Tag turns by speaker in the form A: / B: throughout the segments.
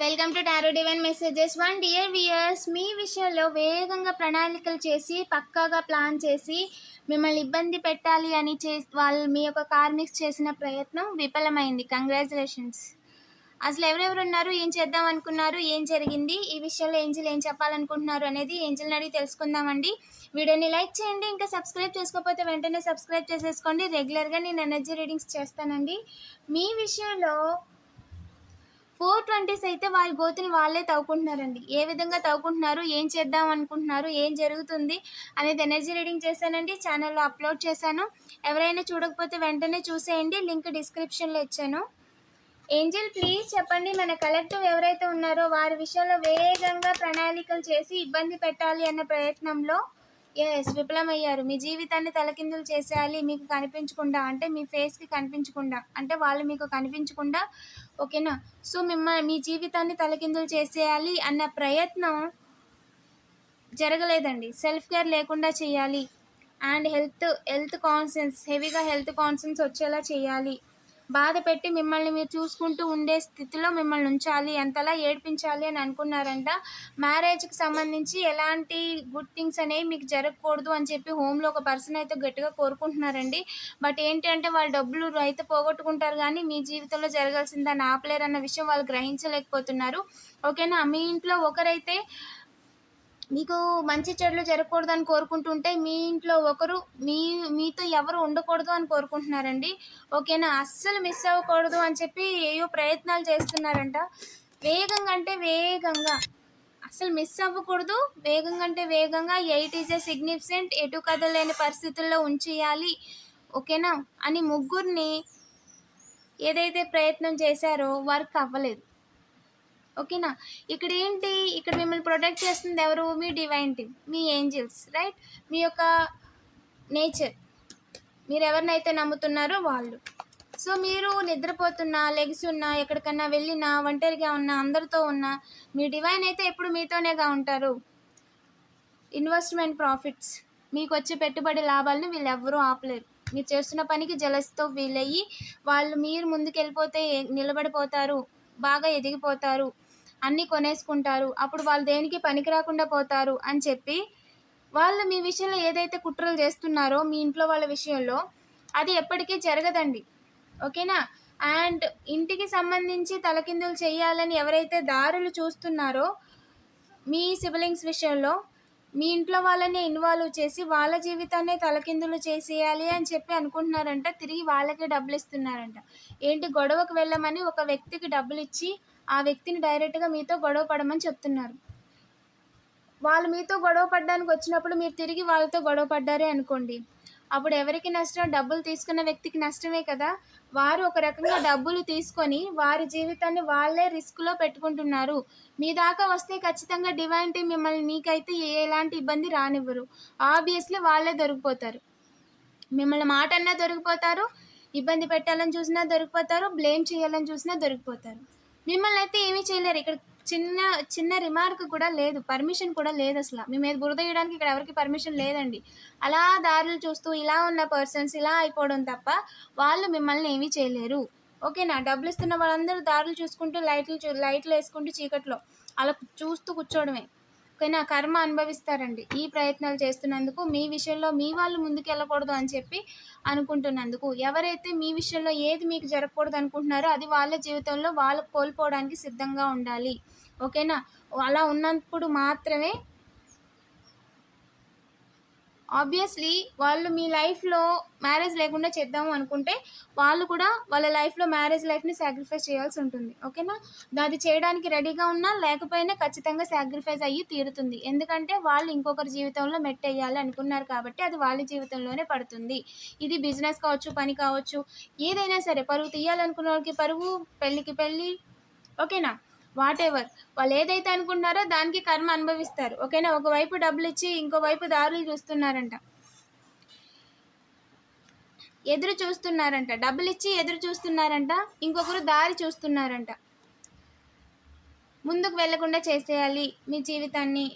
A: Welcome to tarot divine messages one dear viewers మీ విషయంలో వేగంగా ప్రణాళికలు చేసి పక్కాగా ప్లాన్ చేసి మిమ్మల్ని ఇబ్బంది పెట్టాలి అని చే వాళ్ళు మీ యొక్క కార్మిక్స్ చేసిన ప్రయత్నం విఫలమైంది. కంగ్రాచులేషన్స్ అసలు ఎవరెవరు ఉన్నారు? ఏం చేద్దాం అనుకున్నారు? ఏం జరిగింది? ఈ విషయంలో ఏంజిల్ ఏం చెప్పాలనుకుంటున్నారు అనేది ఏంజిల్ని అడిగి తెలుసుకుందామండి. వీడియోని లైక్ చేయండి ఇంకా సబ్స్క్రైబ్ చేసుకోకపోతే వెంటనే సబ్స్క్రైబ్ చేసేసుకోండి. రెగ్యులర్గా నేను ఎనర్జీ రీడింగ్స్ చేస్తానండి. మీ విషయంలో ఫోర్ ట్వంటీస్ అయితే వారి గోతులు వాళ్ళే తవ్వుకుంటున్నారండి. ఏ విధంగా తవ్వుకుంటున్నారు ఏం చేద్దాం అనుకుంటున్నారు ఏం జరుగుతుంది అనేది ఎనర్జీ రీడింగ్ చేశానండి. ఛానల్లో అప్లోడ్ చేశాను. ఎవరైనా చూడకపోతే వెంటనే చూసేయండి. లింక్ డిస్క్రిప్షన్లో ఇచ్చాను. ఏంజల్ ప్లీజ్ చెప్పండి మన కలెక్టివ్ ఎవరైతే ఉన్నారో వారి విషయంలో వేగంగా ప్రణాళికలు చేసి ఇబ్బంది పెట్టాలి అన్న ప్రయత్నంలో ఎస్ విఫలమయ్యారు మీ జీవితాన్ని తలకిందులు చేసేయాలి మీకు కనిపించకుండా అంటే మీ ఫేస్కి కనిపించకుండా అంటే వాళ్ళు మీకు కనిపించకుండా ఓకేనా సో మిమ్మల్ని మీ జీవితాన్ని తలకిందులు చేసేయాలి అన్న ప్రయత్నం జరగలేదండి. సెల్ఫ్ కేర్ లేకుండా చేయాలి. అండ్ హెల్త్ హెల్త్ కాన్సెన్స్ హెవీగా హెల్త్ కాన్సెన్స్ వచ్చేలా చేయాలి. బాధ పెట్టి మిమ్మల్ని మీరు చూసుకుంటూ ఉండే స్థితిలో మిమ్మల్ని ఉంచాలి ఎంతలా ఏడ్పించాలి అని అనుకున్నారంట. మ్యారేజ్కి సంబంధించి ఎలాంటి గుడ్ థింగ్స్ అనేవి మీకు జరగకూడదు అని చెప్పి హోమ్లో ఒక పర్సన్ అయితే గట్టిగా కోరుకుంటున్నారండి. బట్ ఏంటంటే వాళ్ళ వాళ్ళు డబ్బులు అయితే పోగొట్టుకుంటారు కానీ మీ జీవితంలో జరగాల్సిందని ఆపలేరు అన్న విషయం వాళ్ళు గ్రహించలేకపోతున్నారు. ఓకేనా? మీ ఇంట్లో ఒకరైతే మీకు మంచి చెడులు జరగకూడదు అని కోరుకుంటుంటే మీ ఇంట్లో ఒకరు మీ మీతో ఎవరు ఉండకూడదు అని కోరుకుంటున్నారండి. ఓకేనా? అస్సలు మిస్ అవ్వకూడదు అని చెప్పి ఏయో ప్రయత్నాలు చేస్తున్నారంట. వేగంగా అంటే వేగంగా అసలు మిస్ అవ్వకూడదు. వేగంగా అంటే వేగంగా ఎయిట్ ఈజ్ ఎ సిగ్నిఫికెంట్ ఎటు కదలేని పరిస్థితుల్లో ఉంచేయాలి. ఓకేనా? అని ముగ్గురిని ఏదైతే ప్రయత్నం చేశారో వర్క్ అవ్వలేదు. ఓకేనా? ఇక్కడ ఏంటి? ఇక్కడ మిమ్మల్ని ప్రొటెక్ట్ చేస్తుంది ఎవరు? మీ డివైన్ టీమ్ మీ ఏంజిల్స్ రైట్ మీ యొక్క నేచర్ మీరు ఎవరినైతే నమ్ముతున్నారో వాళ్ళు. సో మీరు నిద్రపోతున్నా లెగ్స్ ఉన్నా ఎక్కడికన్నా వెళ్ళినా ఒంటరిగా ఉన్నా అందరితో ఉన్నా మీ డివైన్ అయితే ఎప్పుడు మీతోనేగా ఉంటారు. ఇన్వెస్ట్మెంట్ ప్రాఫిట్స్ మీకు వచ్చే పెట్టుబడి లాభాలను వీళ్ళు ఎవ్వరూ ఆపలేరు. మీరు చేస్తున్న పనికి జలస్తో వీలయ్యి వాళ్ళు మీరు ముందుకెళ్ళిపోతే నిలబడిపోతారు బాగా ఎదిగిపోతారు. అన్నీ కొనేసుకుంటారు. అప్పుడు వాళ్ళు దేనికి పనికి రాకుండా పోతారు అని చెప్పి వాళ్ళు మీ విషయంలో ఏదైతే కుట్రలు చేస్తున్నారో మీ ఇంట్లో వాళ్ళ విషయంలో అది ఎప్పటికీ జరగదండి. ఓకేనా? అండ్ ఇంటికి సంబంధించి తలకిందులు చేయాలని ఎవరైతే దారులు చూస్తున్నారో మీ సిబిలింగ్స్ విషయంలో మీ ఇంట్లో వాళ్ళని ఇన్వాల్వ్ చేసి వాళ్ళ జీవితాన్ని తలకిందులు చేసేయాలి అని చెప్పి అనుకుంటున్నారంట. తిరిగి వాళ్ళకే డబ్బులు ఇస్తున్నారంట. ఏంటి గొడవకు వెళ్ళమని ఒక వ్యక్తికి డబ్బులు ఇచ్చి ఆ వ్యక్తిని డైరెక్ట్గా మీతో గొడవ పడమని చెప్తున్నారు. వాళ్ళు మీతో గొడవ పడడానికి వచ్చినప్పుడు మీరు తిరిగి వాళ్ళతో గొడవ పడ్డారే అనుకోండి. అప్పుడు ఎవరికి నష్టం? డబ్బులు తీసుకున్న వ్యక్తికి నష్టమే కదా. వారు ఒక రకంగా డబ్బులు తీసుకొని వారి జీవితాన్ని వాళ్ళే రిస్క్లో పెట్టుకుంటున్నారు. మీ దాకా వస్తే ఖచ్చితంగా డివైన్ మిమ్మల్ని మీకైతే ఎలాంటి ఇబ్బంది రానివ్వరు. ఆబ్వియస్లీ వాళ్ళే దొరికిపోతారు. మిమ్మల్ని మాట అన్నా దొరికిపోతారు ఇబ్బంది పెట్టాలని చూసినా దొరికిపోతారు బ్లేమ్ చేయాలని చూసినా దొరికిపోతారు. మిమ్మల్ని అయితే ఏమీ చేయలేరు. ఇక్కడ చిన్న చిన్న రిమార్క్ కూడా లేదు. పర్మిషన్ కూడా లేదు అసలు. మీ మీద బురద వేయడానికి ఇక్కడ ఎవరికి పర్మిషన్ లేదండి. అలా దారులు చూస్తూ ఇలా ఉన్న పర్సన్స్ ఇలా అయిపోవడం తప్ప వాళ్ళు మిమ్మల్ని ఏమీ చేయలేరు. ఓకేనా? డబ్బులు ఇస్తున్న వాళ్ళందరూ దారులు చూసుకుంటూ లైట్లు చూ లైట్లు వేసుకుంటూ చీకట్లో అలా చూస్తూ కూర్చోవడమే. ఓకేనా కర్మ అనుభవిస్తారండి. ఈ ప్రయత్నాలు చేస్తున్నందుకు మీ విషయంలో మీ వాళ్ళు ముందుకు వెళ్ళకూడదు అని చెప్పి అనుకుంటున్నందుకు. ఎవరైతే మీ విషయంలో ఏది మీకు జరగకూడదు అనుకుంటున్నారో అది వాళ్ళ జీవితంలో వాళ్ళు కోల్పోవడానికి సిద్ధంగా ఉండాలి. ఓకేనా? అలా ఉన్నప్పుడు మాత్రమే ఆబ్వియస్లీ వాళ్ళు మీ లైఫ్లో మ్యారేజ్ లేకుండా చేద్దాము అనుకుంటే వాళ్ళు కూడా వాళ్ళ లైఫ్లో మ్యారేజ్ లైఫ్ని సాక్రిఫైస్ చేయాల్సి ఉంటుంది. ఓకేనా అది చేయడానికి రెడీగా ఉన్నా లేకపోయినా ఖచ్చితంగా సాక్రిఫైస్ అయ్యి తీరుతుంది. ఎందుకంటే వాళ్ళు ఇంకొకరి జీవితంలో మెట్టేయాలి అనుకున్నారు కాబట్టి అది వాళ్ళ జీవితంలోనే పడుతుంది. ఇది బిజినెస్ కావచ్చు పని కావచ్చు ఏదైనా సరే పరువు తీయాలనుకున్న వాళ్ళకి పరువు పెళ్ళికి పెళ్ళి ఓకేనా వాట్ ఎవర్ వాళ్ళు ఏదైతే అనుకుంటున్నారో దానికి కర్మ అనుభవిస్తారు. ఓకేనా? ఒకవైపు డబ్బులు ఇచ్చి ఇంకోవైపు దారులు చూస్తున్నారంట. ఎదురు చూస్తున్నారంట. డబ్బులు ఇచ్చి ఎదురు చూస్తున్నారంట. ఇంకొకరు దారి చూస్తున్నారంట. ముందుకు వెళ్ళకుండా చేసేయాలి మీ జీవితాన్ని.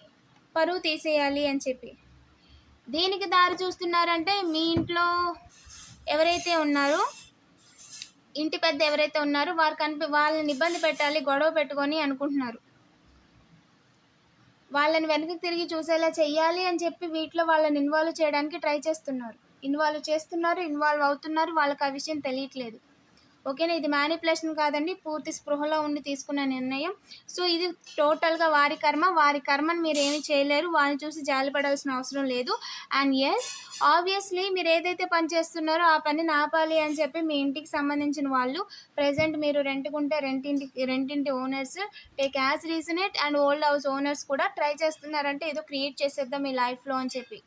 A: పరువు తీసేయాలి అని చెప్పి. దేనికి దారి చూస్తున్నారంటే మీ ఇంట్లో ఎవరైతే ఉన్నారో ఇంటి పెద్ద ఎవరైతే ఉన్నారో వారు కనిపి వాళ్ళని ఇబ్బంది పెట్టాలి గొడవ పెట్టుకొని అనుకుంటున్నారు. వాళ్ళని వెనక్కి తిరిగి చూసేలా చెయ్యాలి అని చెప్పి వీటిలో వాళ్ళని ఇన్వాల్వ్ చేయడానికి ట్రై చేస్తున్నారు. ఇన్వాల్వ్ చేస్తున్నారు ఇన్వాల్వ్ అవుతున్నారు వాళ్ళకి ఆ విషయం తెలియట్లేదు. ఓకేనా? ఇది మేనిపులేషన్ కాదండి పూర్తి స్పృహలో ఉండి తీసుకున్న నిర్ణయం. సో ఇది టోటల్గా వారి కర్మ. వారి కర్మని మీరు ఏమి చేయలేరు. వాళ్ళని చూసి జాలిపడాల్సిన అవసరం లేదు. అండ్ ఎస్ ఆబ్వియస్లీ మీరు ఏదైతే పని చేస్తున్నారో ఆ పని నాపాలి అని చెప్పి మీ ఇంటికి సంబంధించిన వాళ్ళు ప్రజెంట్ మీరు రెంట్కుంటే రెంటింటి రెంటింటి owners take as reason and old house owners కూడా ట్రై చేస్తున్నారంటే ఏదో క్రియేట్ చేసేద్దాం మీ లైఫ్లో అని చెప్పి.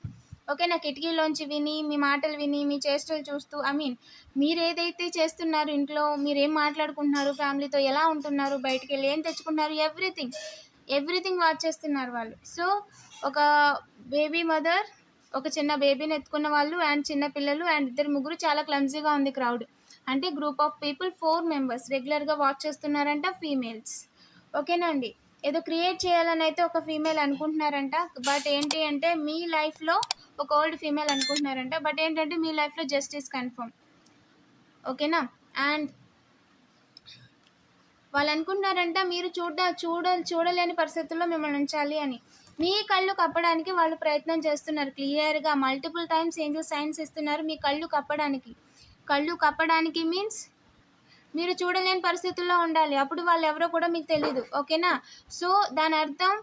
A: ఓకే నా కిటికీలోంచి విని మీ మాటలు విని మీ చేష్టలు చూస్తూ ఐ మీన్ మీరు ఏదైతే చేస్తున్నారు ఇంట్లో మీరు ఏం మాట్లాడుకుంటున్నారు ఫ్యామిలీతో ఎలా ఉంటున్నారు బయటికి వెళ్ళి ఏం తెచ్చుకుంటున్నారు ఎవ్రీథింగ్ ఎవ్రీథింగ్ వాచ్ చేస్తున్నారు వాళ్ళు. సో ఒక బేబీ మదర్ ఒక చిన్న బేబీని ఎత్తుకున్న వాళ్ళు అండ్ చిన్న పిల్లలు అండ్ ఇద్దరు ముగ్గురు చాలా క్లమ్జీగా ఉంది క్రౌడ్. అంటే group of people four members రెగ్యులర్గా వాచ్ చేస్తున్నారంట ఫీమేల్స్. ఓకేనా అండి? ఏదో క్రియేట్ చేయాలని అయితే ఒక ఫీమేల్ అనుకుంటున్నారంట. బట్ ఏంటి అంటే మీ లైఫ్లో ఒక ఓల్డ్ ఫీమేల్ అనుకుంటున్నారంట బట్ ఏంటంటే మీ లైఫ్లో జస్టిస్ కన్ఫర్మ్. ఓకేనా? అండ్ వాళ్ళు అనుకుంటున్నారంట మీరు చూడ చూడ చూడలేని పరిస్థితుల్లో మిమ్మల్ని ఉంచాలి అని. మీ కళ్ళు కప్పడానికి వాళ్ళు ప్రయత్నం చేస్తున్నారు క్లియర్గా మల్టిపుల్ టైమ్స్ ఏంజల్ సైన్స్ ఇస్తున్నారు మీ కళ్ళు కప్పడానికి. కళ్ళు కప్పడానికి మీన్స్ మీరు చూడలేని పరిస్థితుల్లో ఉండాలి. అప్పుడు వాళ్ళు ఎవరో కూడా మీకు తెలియదు ఓకేనా? సో దాని అర్థం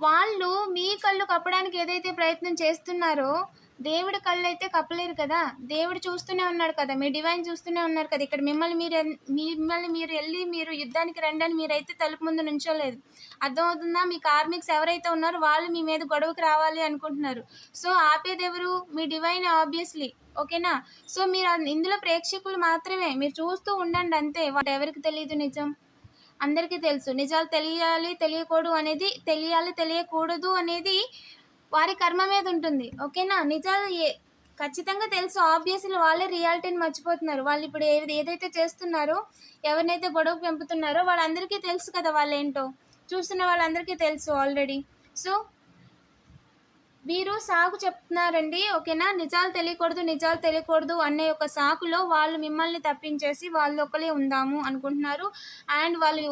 A: వాళ్ళు మీ కళ్ళు కప్పడానికి ఏదైతే ప్రయత్నం చేస్తున్నారో దేవుడి కళ్ళు అయితే కప్పలేరు కదా? దేవుడు చూస్తూనే ఉన్నాడు కదా? మీ డివైన్ చూస్తూనే ఉన్నారు కదా? ఇక్కడ మిమ్మల్ని మీరు మిమ్మల్ని మీరు వెళ్ళి మీరు యుద్ధానికి రండి అని మీరైతే తలుపు ముందు నుంచోలేదు. అర్థమవుతుందా? మీ కార్మిక్స్ ఎవరైతే ఉన్నారో వాళ్ళు మీ మీద గొడవకి రావాలి అనుకుంటున్నారు. సో ఆపేదెవరు? మీ డివైన్ ఆబ్వియస్లీ ఓకేనా? సో మీరు ఇందులో ప్రేక్షకులు మాత్రమే. మీరు చూస్తూ ఉండండి అంతే. వాటి ఎవరికి తెలియదు నిజం? అందరికీ తెలుసు. నిజాలు తెలియాలి తెలియకూడదు అనేది తెలియాలి తెలియకూడదు అనేది వారి కర్మ మీద ఉంటుంది. ఓకేనా? నిజాలు ఏ ఖచ్చితంగా తెలుసు. ఆబ్వియస్లీ వాళ్ళే రియాలిటీని మర్చిపోతున్నారు. వాళ్ళు ఇప్పుడు ఏది ఏదైతే చేస్తున్నారో ఎవరినైతే గొడవ పెంపుతున్నారో వాళ్ళందరికీ తెలుసు కదా వాళ్ళు ఏంటో చూస్తున్న వాళ్ళందరికీ తెలుసు ఆల్రెడీ సో వీరు సాకు చెప్తున్నారండి ఓకేనా? నిజాలు తెలియకూడదు నిజాలు తెలియకూడదు అనే ఒక సాకులో వాళ్ళు మిమ్మల్ని తప్పించేసి వాళ్ళు ఒకరే ఉందాము అనుకుంటున్నారు. అండ్ వాళ్ళు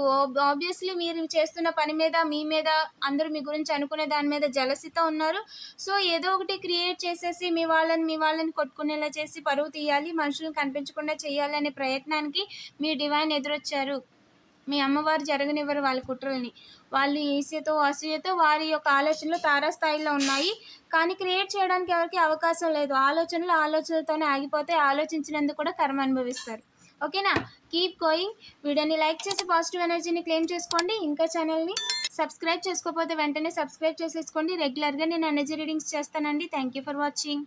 A: ఆబ్వియస్లీ మీరు చేస్తున్న పని మీద మీ మీద అందరూ మీ గురించి అనుకునే దాని మీద జలసితో ఉన్నారు. సో ఏదో ఒకటి క్రియేట్ చేసేసి మీ వాళ్ళని మీ వాళ్ళని కొట్టుకునేలా చేసి పరువు తీయాలి మనుషులను కనిపించకుండా చేయాలి అనే ప్రయత్నానికి మీ డివైన్ ఎదురొచ్చారు. మీ అమ్మవారు జరగనివ్వరు వాళ్ళ కుట్రల్ని. వాళ్ళు ఈసీతో అసూయతో వారి యొక్క ఆలోచనలు తారాస్థాయిలో ఉన్నాయి. కానీ క్రియేట్ చేయడానికి ఎవరికి అవకాశం లేదు. ఆలోచనలు ఆలోచనలతోనే ఆగిపోతే ఆలోచించినందుకు కూడా కర్మ అనుభవిస్తారు. ఓకేనా? Keep going. వీడియోని లైక్ చేసి పాజిటివ్ ఎనర్జీని క్లెయిమ్ చేసుకోండి. ఇంకా ఛానల్ని సబ్స్క్రైబ్ చేసుకోకపోతే వెంటనే సబ్స్క్రైబ్ చేసేసుకోండి. రెగ్యులర్గా నేను ఎనర్జీ రీడింగ్స్ చేస్తానండి. Thank you for watching.